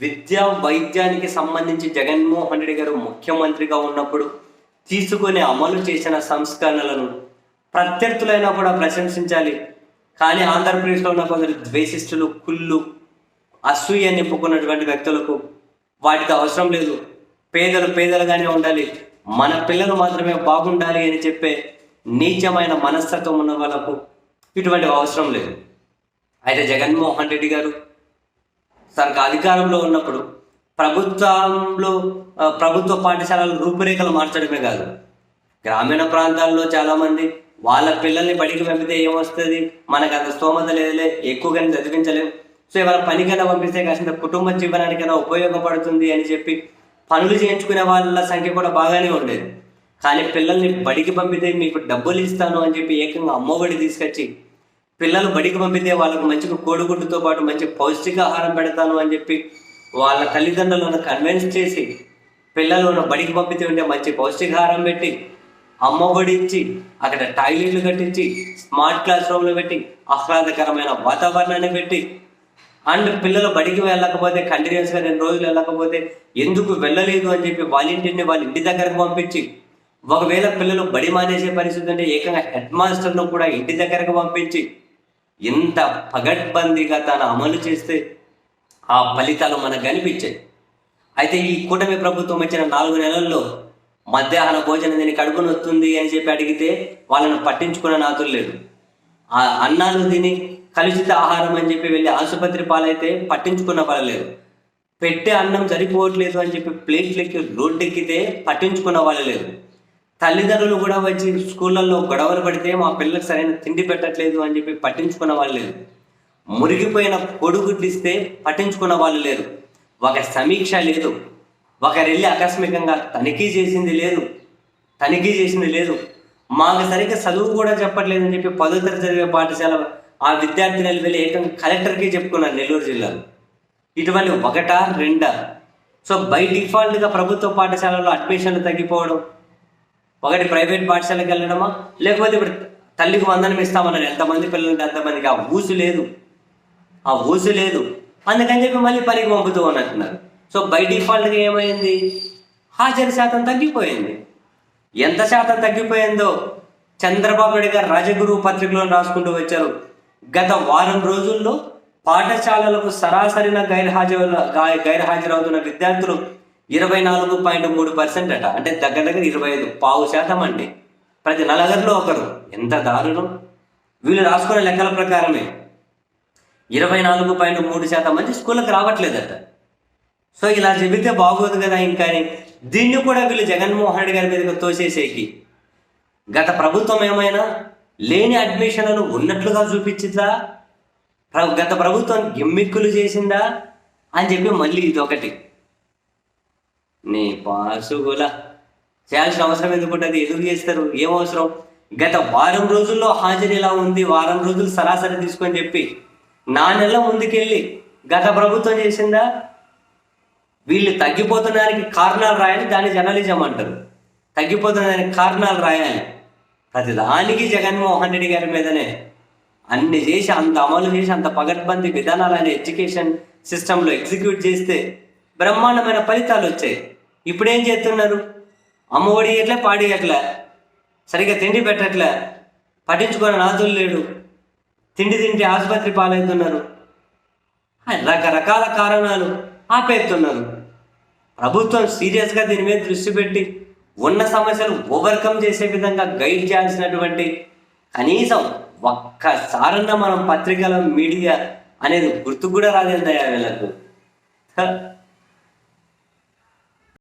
విద్యా వైద్యానికి సంబంధించి జగన్మోహన్ రెడ్డి గారు ముఖ్యమంత్రిగా ఉన్నప్పుడు తీసుకొని అమలు చేసిన సంస్కరణలను ప్రత్యర్థులైనా కూడా ప్రశంసించాలి. కానీ ఆంధ్రప్రదేశ్లో ఉన్న కొందరు ద్వేషిస్తులు కుళ్ళు అసూయ నింపుకున్నటువంటి వ్యక్తులకు వాటికి అవసరం లేదు. పేదలు పేదలుగానే ఉండాలి. మన పిల్లలు మాత్రమే బాగుండాలి అని చెప్పే నీచమైన మనస్తత్వం ఉన్న వాళ్ళకు ఇటువంటి అవసరం లేదు. అయితే జగన్మోహన్ రెడ్డి గారు తనకు అధికారంలో ఉన్నప్పుడు ప్రభుత్వంలో ప్రభుత్వ పాఠశాలల రూపురేఖలు మార్చడమే కాదు. గ్రామీణ ప్రాంతాల్లో చాలామంది వాళ్ళ పిల్లల్ని బడికి పంపితే ఏమొస్తుంది? మనకు అంత స్తోమత లేదులే ఎక్కువగానే చదివించలేము సో ఇవాళ పనికైనా పంపిస్తే కాసిన కుటుంబ జీవనానికైనా ఉపయోగపడుతుంది అని చెప్పి పనులు చేయించుకునే వాళ్ళ సంఖ్య కూడా బాగానే ఉండేది. కానీ పిల్లల్ని బడికి పంపితే మీకు డబ్బులు ఇస్తాను అని చెప్పి ఏకంగా అమ్మఒడి తీసుకొచ్చి పిల్లలు బడికి పంపితే వాళ్ళకు మంచిగా కోడిగుడ్డుతో పాటు మంచి పౌష్టికాహారం పెడతాను అని చెప్పి వాళ్ళ తల్లిదండ్రులను కన్విన్స్ చేసి పిల్లలను బడికి పంపితే ఉంటే మంచి పౌష్టికాహారం పెట్టి అమ్మ ఇచ్చి అక్కడ టాయిలెట్లు కట్టించి స్మార్ట్ క్లాస్ రూమ్లు పెట్టి ఆహ్లాదకరమైన వాతావరణాన్ని పెట్టి అండ్ పిల్లలు బడికి వెళ్ళకపోతే కంటిన్యూస్గా రెండు రోజులు వెళ్ళకపోతే ఎందుకు వెళ్ళలేదు అని చెప్పి వాలంటీర్ని వాళ్ళ ఇంటి దగ్గరకు పంపించి ఒకవేళ పిల్లలు బడి మానేసే పరిస్థితి ఉంటే ఏకంగా హెడ్ మాస్టర్ను కూడా ఇంటి దగ్గరకు పంపించి ఇంత పగడ్బందీగా తాను అమలు చేస్తే ఆ ఫలితాలు మనకు కనిపించాయి. అయితే ఈ కూటమి ప్రభుత్వం వచ్చిన నాలుగు నెలల్లో మధ్యాహ్న భోజనం దీనికి కడుపుని వస్తుంది అని చెప్పి అడిగితే వాళ్ళని పట్టించుకున్న నాతులు లేదు ఆ అన్నాలు తిని కలుషిత ఆహారం అని చెప్పి వెళ్ళి ఆసుపత్రి పాలైతే పట్టించుకున్న పడలేదు పెట్టే అన్నం సరిపోవట్లేదు అని చెప్పి ప్లేట్లెక్కి రోడ్డెక్కితే పట్టించుకున్న వాళ్ళు లేదు తల్లిదండ్రులు కూడా వచ్చి స్కూళ్ళల్లో గొడవలు పడితే మా పిల్లలకు సరైన తిండి పెట్టట్లేదు అని చెప్పి పట్టించుకున్న వాళ్ళు లేరు. మురిగిపోయిన కొడుగుడ్లు ఇస్తే పట్టించుకున్న వాళ్ళు లేరు. ఒక సమీక్ష లేదు. ఒకరెళ్ళి ఆకస్మికంగా తనిఖీ చేసింది లేదు. తనిఖీ చేసింది లేదు. మాకు సరిగ్గా చదువు కూడా చెప్పట్లేదు అని చెప్పి పదో తరగతి చదివే పాఠశాల ఆ విద్యార్థినులు వెళ్ళి ఏకంగా కలెక్టర్కి చెప్పుకున్నారు నెల్లూరు జిల్లాలో. ఇటువంటి ఒకటా రెండా? సో బై డిఫాల్ట్గా ప్రభుత్వ పాఠశాలలో అడ్మిషన్లు తగ్గిపోవడం ఒకటి ప్రైవేట్ పాఠశాలకు వెళ్ళడమా? లేకపోతే ఇప్పుడు తల్లికి వందనం ఇస్తామన్నారు. ఎంతమంది పిల్లలకి అంతమందికి? ఆ ఊసు లేదు. ఆ ఊసు లేదు. అందుకని చెప్పి మళ్ళీ పనికి పంపుతూ ఉన్నట్టున్నారు. సో బై డిఫాల్ట్గా ఏమైంది? హాజరు శాతం తగ్గిపోయింది. ఎంత శాతం తగ్గిపోయిందో చంద్రబాబు నాయుడు గారు రాజగురు పత్రికలో రాసుకుంటూ వచ్చారు. గత వారం రోజుల్లో పాఠశాలలకు సరాసరిన గైర్హాజరు గైర్హాజరవుతున్న విద్యార్థులు ఇరవై నాలుగు పాయింట్ మూడు పర్సెంట్ అట. అంటే దగ్గర దగ్గర ఇరవై ఐదు పావు శాతం అండి. ప్రతి నలుగురిలో ఒకరు. ఎంత దారుణం. వీళ్ళు రాసుకునే లెక్కల ప్రకారమే. ఇరవై నాలుగు పాయింట్ మూడు శాతం మంది స్కూళ్ళకి రావట్లేదట. సో ఇలా చెబితే బాగోదు కదా ఇంకా అని. దీన్ని కూడా వీళ్ళు జగన్మోహన్ రెడ్డి గారి మీదకి తోసేసేకి. గత ప్రభుత్వం ఏమైనా లేని అడ్మిషన్లను ఉన్నట్లుగా చూపించిందా? గత ప్రభుత్వం గిమ్మిక్కులు చేసిందా? అని చెప్పి మళ్ళీ ఇది ఒకటి నీ పాసుగుల చేయాల్సిన అవసరం ఎందుకు ఉంటుంది ఎందుకు చేస్తారు? ఏం అవసరం? గత వారం రోజుల్లో హాజరు ఎలా ఉంది? వారం రోజులు సరాసరి తీసుకొని చెప్పి నా నెల ముందుకెళ్ళి గత ప్రభుత్వం చేసిందా? వీళ్ళు తగ్గిపోతున్నదానికి కారణాలు రాయాలి దాన్ని జర్నలిజం అంటారు. తగ్గిపోతున్నదానికి కారణాలు రాయాలి. ప్రతి దానికి జగన్మోహన్ రెడ్డి గారి మీదనే అన్ని చేసి అంత అమలు చేసి అంత పగడ్బందీ విధానాలని ఎడ్యుకేషన్ సిస్టంలో ఎగ్జిక్యూట్ చేస్తే బ్రహ్మాండమైన ఫలితాలు వచ్చాయి. ఇప్పుడు ఏం చేస్తున్నారు? అమ్మఒడి ఎట్లా పాడేయట్లా. సరిగ్గా తిండి పెట్టట్లే. పట్టించుకున్న నాదులు లేడు. తిండి తింటే ఆసుపత్రి పాలవుతున్నారు. రకరకాల కారణాలు ఆపేస్తున్నారు. ప్రభుత్వం సీరియస్గా దీని మీద దృష్టి పెట్టి ఉన్న సమస్యలు ఓవర్కమ్ చేసే విధంగా గైడ్ చేయాల్సినటువంటి కనీసం ఒక్కసారన్నా మనం పత్రికల మీడియా అనేది గుర్తు కూడా రాదేందయ్యా వీళ్ళకు